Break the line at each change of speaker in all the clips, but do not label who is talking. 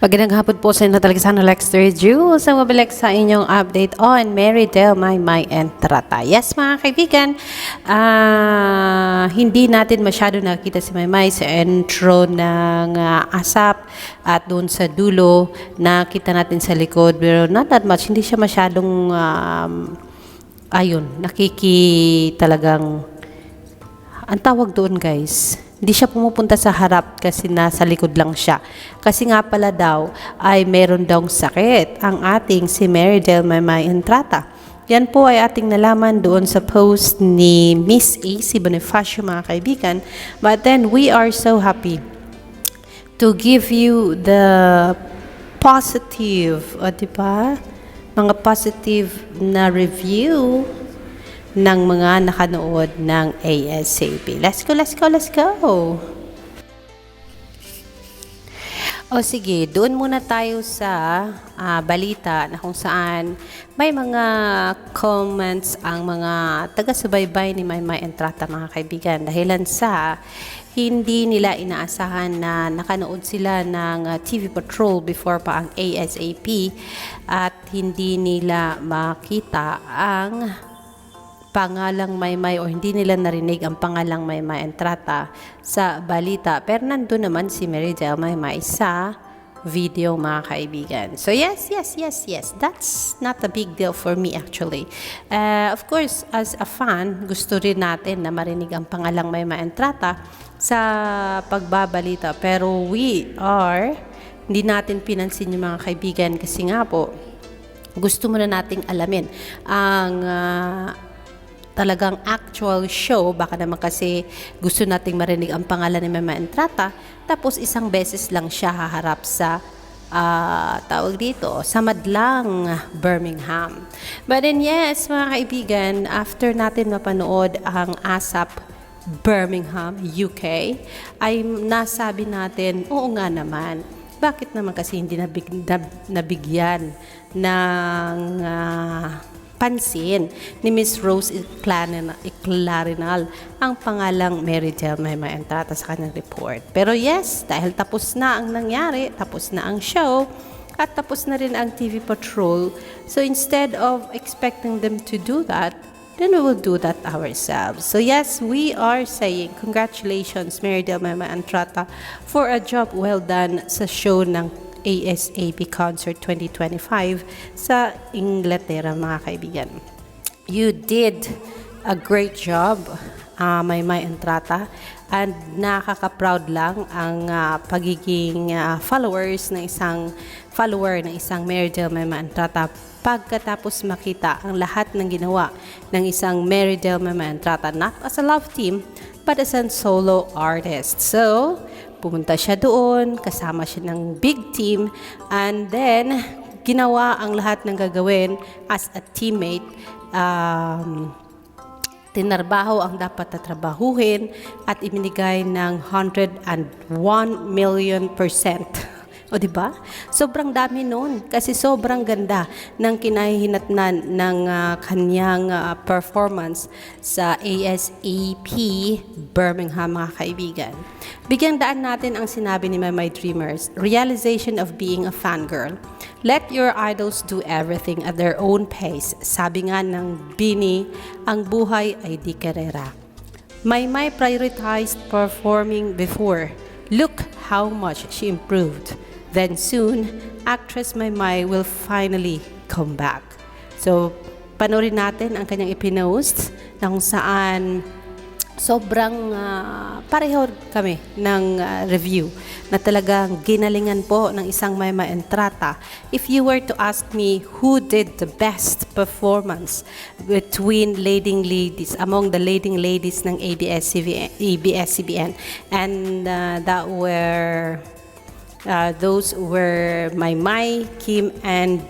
Magandang hapon po sa inyo talaga sana Lexter Jules. Ang mabalik sa inyong update on Mary Del May May and Trata. Yes mga kaibigan, ah, hindi natin masyado nakita si Maymay sa intro ng ah, ASAP at doon sa dulo. Nakita natin sa likod pero not that much, hindi siya masyadong um, ayun, nakiki talagang ang tawag doon guys, hindi siya pumupunta sa harap kasi nasa likod lang siya. Kasi nga pala daw ay meron daw sakit ang ating si Mary Del Maymay Entrata. Yan po ay ating nalaman doon sa post ni Miss AC Bonifacio mga kaibigan. But then we are so happy to give you the positive, o di ba? Mga positive na review ng mga nakanood ng ASAP. Let's go, let's go, let's go! O sige, doon muna tayo sa ah, balita na kung saan may mga comments ang mga taga-subaybay ni Maymay Entrata mga kaibigan dahilan sa hindi nila inaasahan na nakanood sila ng ah, TV Patrol before pa ang ASAP at hindi nila makita ang pangalang Maymay o hindi nila narinig ang pangalang Maymay Entrata sa balita. Pero nandun naman si Mary Del Maymay sa video mga kaibigan. So yes, yes, yes, yes. That's not a big deal for me actually. Uh, of course, as a fan, gusto rin natin na marinig ang pangalang Maymay Entrata sa pagbabalita. Pero we are, hindi natin pinansin yung mga kaibigan kasi nga po, gusto muna nating alamin ang ah, talagang actual show, baka naman kasi gusto nating marinig ang pangalan ni Mama Entrata, tapos isang beses lang siya haharap sa ah, tawag dito, sa Madlang, Birmingham. But then yes, mga kaibigan, after natin mapanood ang ASAP Birmingham, UK, ay nasabi natin, oo nga naman, bakit naman kasi hindi nabig, nab- nabigyan ng ah, pansin ni Miss Rose Iclarin- Iclarinal ang pangalang Mary Del May Entrata sa kanyang report. Pero yes, dahil tapos na ang nangyari, tapos na ang show, at tapos na rin ang TV Patrol. So instead of expecting them to do that, then we will do that ourselves. So yes, we are saying congratulations Mary Del Mema Entrata for a job well done sa show ng ASAP Concert 2025 sa Inglaterra mga kaibigan. You did a great job, uh, may may entrata, and nakaka-proud lang ang ah, pagiging ah, followers ng isang follower ng isang Mary Del Mema Entrata pagkatapos makita ang lahat ng ginawa ng isang Mary Del Mema Entrata not as a love team but as a solo artist. So, pumunta siya doon, kasama siya ng big team, and then ginawa ang lahat ng gagawin as a teammate. Um, tinarbaho ang dapat na trabahuhin at iminigay ng 101 million percent. O di ba? Sobrang dami noon kasi sobrang ganda ng kinahihinatnan ng ah, kanyang ah, performance sa ASAP Birmingham mga kaibigan. Bigyan daan natin ang sinabi ni My My Dreamers, realization of being a fangirl. Let your idols do everything at their own pace. Sabi nga ng Bini, ang buhay ay di karera. My My prioritized performing before. Look how much she improved. Then soon, actress My will finally come back. So, panoorin natin ang kanyang ipinost na kung saan sobrang ah, pareho kami ng ah, review na talagang ginalingan po ng isang may entrata. If you were to ask me who did the best performance between leading ladies, among the leading ladies ng ABS-CBN, ABS-CBN and ah, that were uh, those were my Mai, Kim, and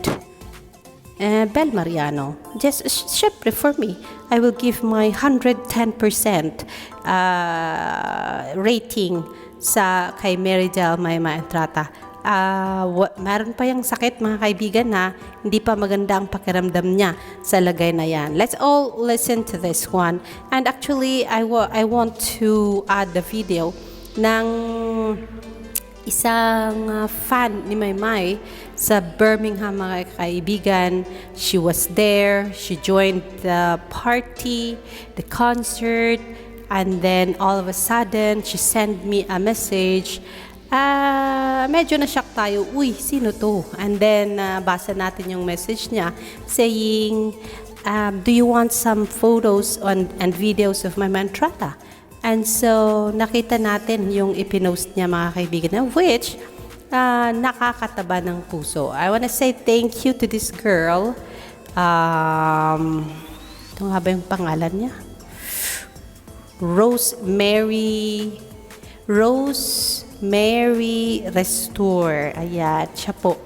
uh, Bel Mariano. Just syempre for me, I will give my 110% uh, rating sa kay Mary Del Mayma Entrata. Ah, wa- meron pa yung sakit mga kaibigan na hindi pa maganda ang pakiramdam niya sa lagay na yan. Let's all listen to this one. And actually, I, wa- I want to add the video ng isang ah, fan ni Maymay sa Birmingham mga kaibigan. She was there, she joined the party, the concert, and then all of a sudden, she sent me a message. Ah, medyo na-shock tayo, uy, sino to? And then, ah, basa natin yung message niya saying, um, do you want some photos on, and videos of my mantrata? And so, nakita natin yung ipinost niya mga kaibigan, na which ah, nakakataba ng puso. I wanna say thank you to this girl. Um, ito nga ba yung pangalan niya? Rosemary Rosemary Restore. Ayan, siya po.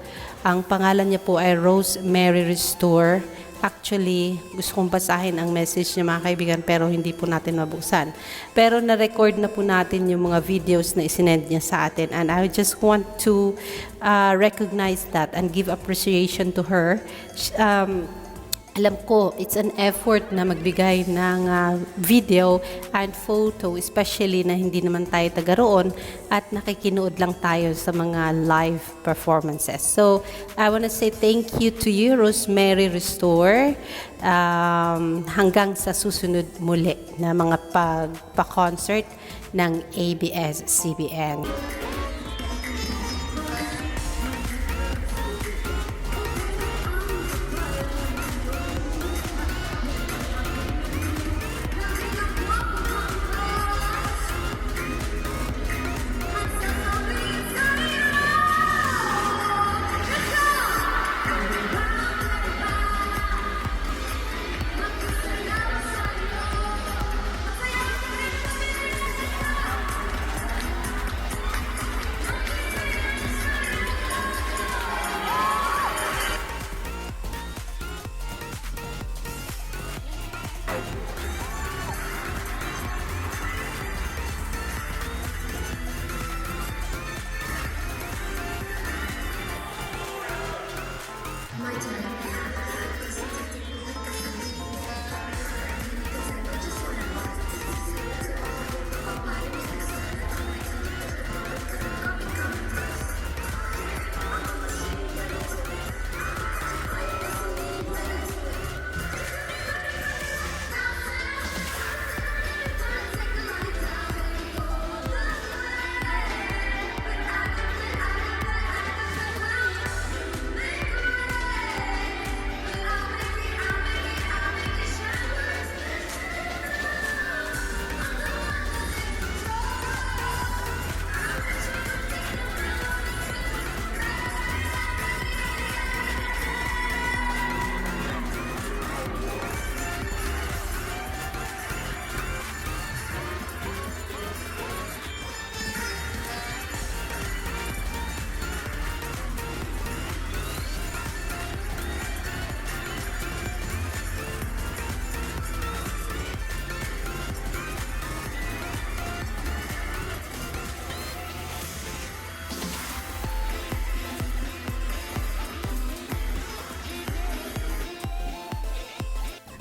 Ang pangalan niya po ay Rosemary Restore. Actually, gusto kong basahin ang message niya mga kaibigan pero hindi po natin mabuksan. Pero na-record na po natin yung mga videos na isinend niya sa atin and I just want to uh, recognize that and give appreciation to her. Um, alam ko, it's an effort na magbigay ng ah, video and photo, especially na hindi naman tayo taga roon at nakikinood lang tayo sa mga live performances. So, I want to say thank you to you, Rosemary Restore, um, hanggang sa susunod muli na mga pagpa-concert ng ABS-CBN.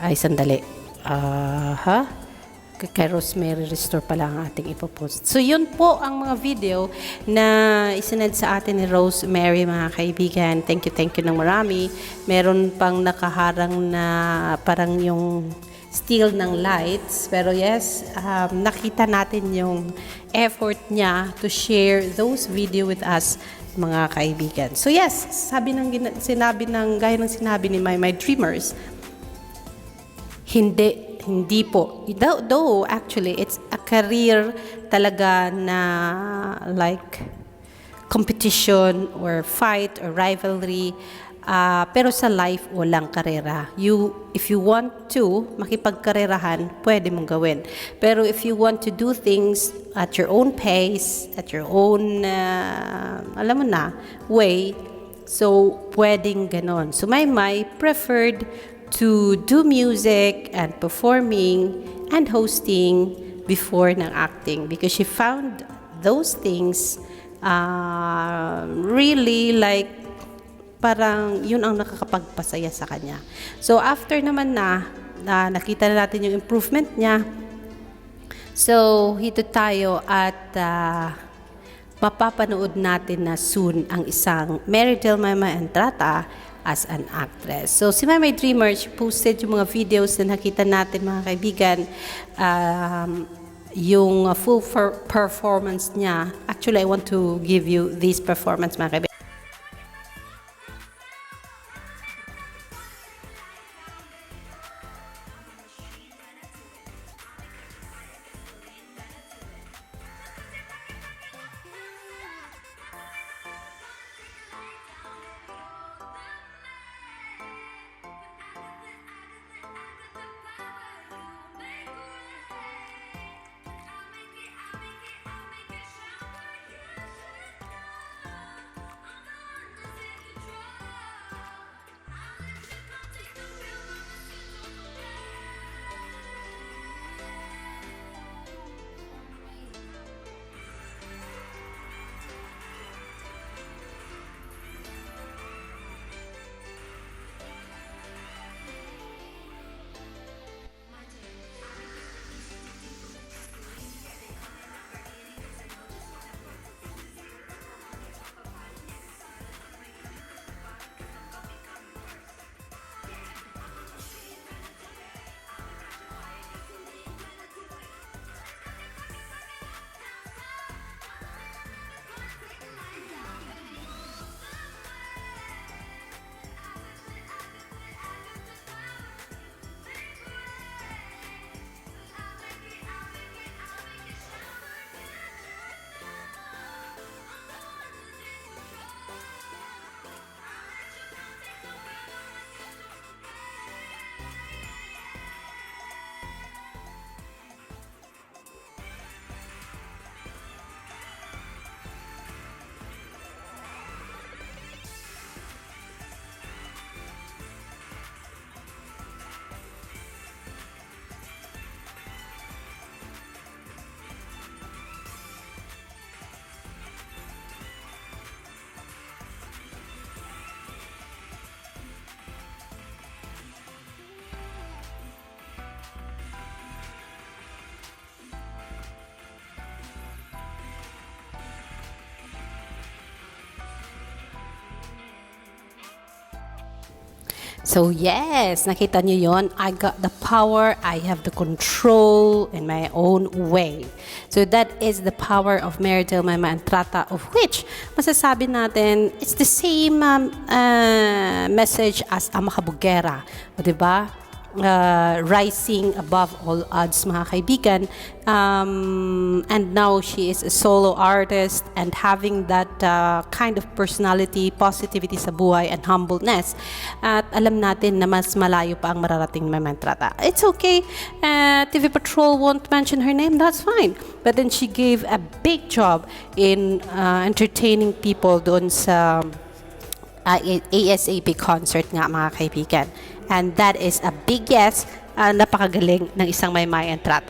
Ay, sandali. Ah, ha? Kay- Rosemary Restore pala ang ating ipopost. So, yun po ang mga video na isinend sa atin ni Rosemary, mga kaibigan. Thank you, thank you ng marami. Meron pang nakaharang na parang yung steel ng lights. Pero yes, um, nakita natin yung effort niya to share those video with us, mga kaibigan. So yes, sabi ng, sinabi ng, gaya ng sinabi ni My My Dreamers, hindi, hindi po. Though, though actually, it's a career talaga na like competition or fight or rivalry. Ah, pero sa life, walang karera. You, if you want to makipagkarerahan, pwede mong gawin. Pero if you want to do things at your own pace, at your own, ah, alam mo na, way, so pwedeng ganon. So my my preferred to do music and performing and hosting before ng acting because she found those things uh, really like parang yun ang nakakapagpasaya sa kanya. So after naman na, na nakita na natin yung improvement niya, so hito tayo at ah, mapapanood natin na soon ang isang Mary Del Maymay Entrata as an actress. So si Maymay Dreamer, posted yung mga videos na nakita natin mga kaibigan. Um, yung full per- performance niya. Actually, I want to give you this performance mga kaibigan. So yes, nakita niyo yon. I got the power, I have the control in my own way. So that is the power of Meritel Mama and Trata of which masasabi natin it's the same um, uh, message as Ama Kabugera. O, 'di ba? Uh, rising above all odds, mga kaibigan. Um, and now she is a solo artist and having that uh, kind of personality, positivity sa buhay, and humbleness. At alam natin na mas malayo pa ang mararating ni Mamantrata. It's okay. Uh, TV Patrol won't mention her name. That's fine. But then she gave a big job in uh, entertaining people doon sa uh, ASAP concert nga mga kaibigan. And that is a big yes, uh, napakagaling ng isang may Mayan Trata.